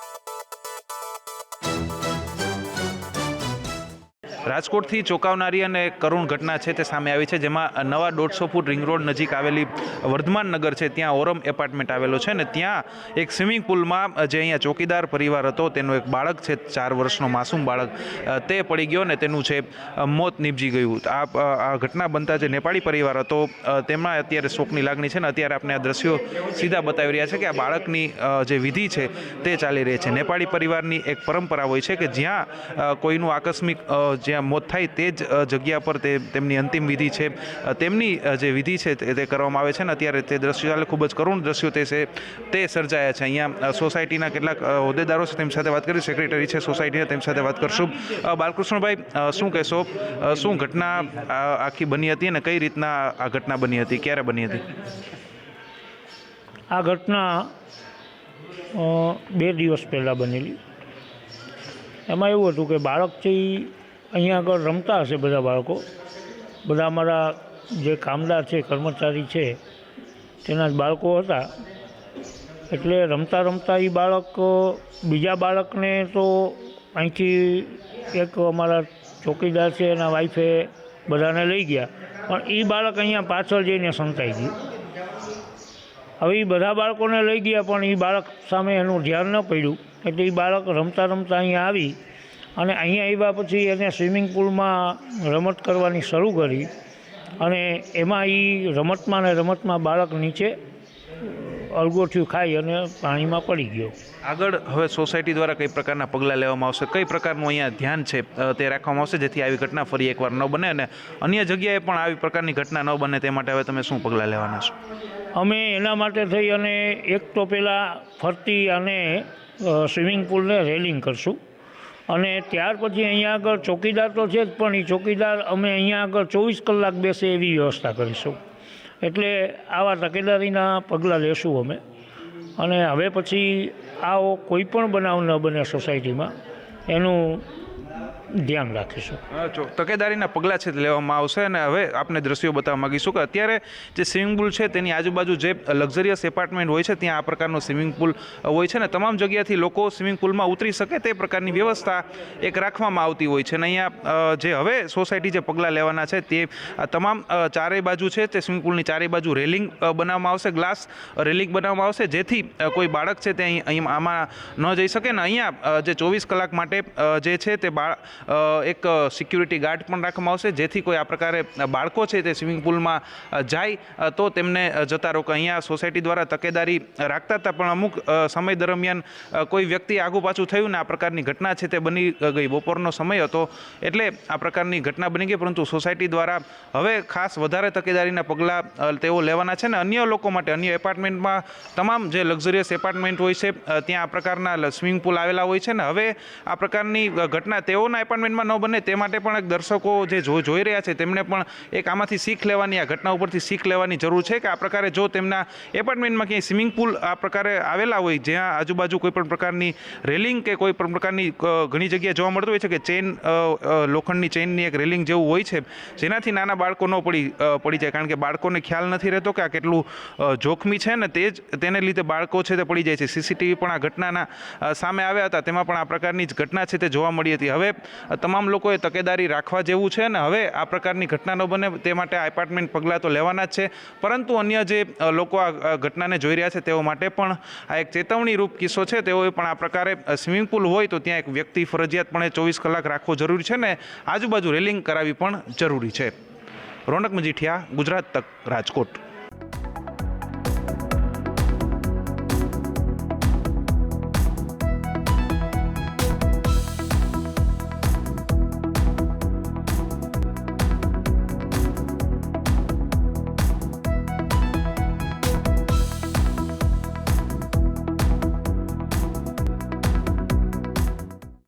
you રાજકોટથી ચોંકાવનારી અને કરુણ ઘટના છે તે સામે આવી છે જેમાં નવા દોઢસો ફૂટ રિંગ રોડ નજીક આવેલી વર્ધમાન નગર છે ત્યાં ઓરમ એપાર્ટમેન્ટ આવેલો છે ને ત્યાં એક સ્વિમિંગ પુલમાં જે અહીંયા ચોકીદાર પરિવાર હતો તેનો એક બાળક છે ચાર વર્ષનો માસૂમ બાળક તે પડી ગયો ને તેનું છે મોત નીપજી ગયું. આ આ ઘટના બનતા જે નેપાળી પરિવાર હતો તેમાં અત્યારે શોકની લાગણી છે ને અત્યારે આપણે આ દ્રશ્યો સીધા બતાવી રહ્યા છે કે આ બાળકની જે વિધિ છે તે ચાલી રહી છે. નેપાળી પરિવારની એક પરંપરા હોય છે કે જ્યાં કોઈનું આકસ્મિક અ, જ્યાં મોત થાય તે જ જગ્યા પર તેમની અંતિમ વિધિ છે. તેમની જે વિધિ છે તે કરવામાં આવે છે ને અત્યારે તે દ્રશ્યો ખૂબ જ કરુણ દ્રશ્યો તે છે, તે સર્જાયા છે. અહીંયા સોસાયટીના કેટલાક હોદ્દેદારો છે તેમની સાથે વાત કરી, સેક્રેટરી છે સોસાયટીના તેમની સાથે વાત કરશું. બાલકૃષ્ણભાઈ શું કહેશો? શું ઘટના આખી બની હતી અને કઈ રીતના આ ઘટના બની હતી? ક્યારે બની હતી? આ ઘટના બે દિવસ પહેલાં બનેલી. એમાં એવું હતું કે બાળક છે અહીંયા આગળ રમતા હશે બધા બાળકો. બધા અમારા જે કામદાર છે, કર્મચારી છે, તેના જ બાળકો હતા. એટલે રમતા રમતા એ બાળક, બીજા બાળકને તો અહીંથી એક અમારા ચોકીદાર છે, એના વાઈફે બધાને લઈ ગયા. પણ એ બાળક અહીંયા પાછળ જઈને સંતાઈ ગયું. હવે એ બધા બાળકોને લઈ ગયા, પણ એ બાળક સામે એનું ધ્યાન ન પડ્યું. એટલે એ બાળક રમતા રમતા અહીંયા આવી અને અહીંયા આવ્યા પછી એને સ્વિમિંગ પુલમાં રમત કરવાની શરૂ કરી અને એમાં એ રમતમાં ને રમતમાં બાળક નીચે અલગોઠિયું ખાઈ અને પાણીમાં પડી ગયો. આગળ હવે સોસાયટી દ્વારા કઈ પ્રકારના પગલાં લેવામાં આવશે? કઈ પ્રકારનું અહીંયા ધ્યાન છે તે રાખવામાં આવશે? જેથી આવી ઘટના ફરી એકવાર ન બને અને અન્ય જગ્યાએ પણ આવી પ્રકારની ઘટના ન બને તે માટે હવે તમે શું પગલાં લેવાના છો? અમે એના માટે થઈ અને એક તો પહેલાં ફરતી અને સ્વિમિંગ પુલને રેલિંગ કરશું. અને ત્યાર પછી અહીંયા આગળ ચોકીદાર તો છે જ, પણ એ ચોકીદાર અમે અહીંયા આગળ ચોવીસ કલાક બેસે એવી વ્યવસ્થા કરીશું. એટલે આવા તકેદારીના પગલાં લેશું અમે. અને હવે પછી આવો કોઈ પણ બનાવ ન બને સોસાયટીમાં. એનું ધ્યાન રાખીશું. તકેદારીના પગલાં છે લેવામાં આવશે અને હવે આપણે દ્રશ્યો બતાવવા માગીશું કે અત્યારે જે સ્વિમિંગ પુલ છે તેની આજુબાજુ જે લક્ઝરિયસ એપાર્ટમેન્ટ હોય છે, ત્યાં આ પ્રકારનો સ્વિમિંગ પુલ હોય છે ને તમામ જગ્યાથી લોકો સ્વિમિંગ પુલમાં ઉતરી શકે તે પ્રકારની વ્યવસ્થા એક રાખવામાં આવતી હોય છે. અને અહીંયા જે હવે સોસાયટી જે પગલાં લેવાના છે તે તમામ ચારેય બાજુ છે તે સ્વિમિંગ પુલની ચારેય બાજુ રેલિંગ બનાવવામાં આવશે ગ્લાસ રેલિંગ બનાવવામાં આવશે, જેથી કોઈ બાળક છે તે અહીં આમાં ન જઈ શકે. ને અહીંયા જે ચોવીસ કલાક માટે જે છે તે બાળ એક સિક્યુરિટી ગાર્ડ પણ રાખવામાં આવશે. જેથી કોઈ આ પ્રકારે બાળકો છે તે સ્વિમિંગ પુલમાં જાય તો તેમને જતા રોકે. અહીંયા સોસાયટી દ્વારા તકેદારી રાખતા હતા, પણ અમુક સમય દરમિયાન કોઈ વ્યક્તિ આગુ પાછું થયું ને આ પ્રકારની ઘટના છે તે બની ગઈ. બપોરનો સમય હતો એટલે આ પ્રકારની ઘટના બની ગઈ, પરંતુ સોસાયટી દ્વારા હવે ખાસ વધારે તકેદારીના પગલાં તેઓ લેવાના છે ને અન્ય લોકો માટે, અન્ય એપાર્ટમેન્ટમાં તમામ જે લક્ઝરિયસ એપાર્ટમેન્ટ હોય છે ત્યાં આ પ્રકારના સ્વિમિંગ પુલ આવેલા હોય છે ને. હવે આ પ્રકારની ઘટના તેઓના એપાર્ટમેન્ટમાં ન બને તે માટે પણ એક દર્શકો જે જોઈ રહ્યા છે તેમને પણ એક આમાંથી શીખ લેવાની, આ ઘટના ઉપરથી શીખ લેવાની જરૂર છે કે આ પ્રકારે જો તેમના એપાર્ટમેન્ટમાં ક્યાંય સ્વિમિંગ પુલ આ પ્રકારે આવેલા હોય, જ્યાં આજુબાજુ કોઈ પણ પ્રકારની રેલિંગ કે કોઈ પણ પ્રકારની ઘણી જગ્યાએ જોવા મળતું હોય છે કે ચેન લોખંડની ચેનની એક રેલિંગ જેવું હોય છે, જેનાથી નાના બાળકો ન પડી પડી જાય. કારણ કે બાળકોને ખ્યાલ નથી રહેતો કે આ કેટલું જોખમી છે ને તે જ, તેને લીધે બાળકો છે તે પડી જાય છે. સીસીટીવી પણ આ ઘટનાના સામે આવ્યા હતા. તેમાં પણ આ પ્રકારની જ ઘટના છે તે જોવા મળી હતી. હવે તમામ લોકોએ તકેદારી રાખવા જેવું છે અને હવે આ પ્રકારની ઘટના ન બને તે માટે એપાર્ટમેન્ટ પગલાં તો લેવાના જ છે. પરંતુ અન્ય જે લોકો આ ઘટનાને જોઈ રહ્યા છે તેઓ માટે પણ આ એક ચેતવણી રૂપ કિસ્સો છે. તેઓએ પણ આ પ્રકારે સ્વિમિંગ પુલ હોય તો ત્યાં એક વ્યક્તિ ફરજિયાતપણે ચોવીસ કલાક રાખવો જરૂરી છે ને આજુબાજુ રેલિંગ કરાવી પણ જરૂરી છે. રોનક મજીઠિયા, ગુજરાત તક રાજકોટ.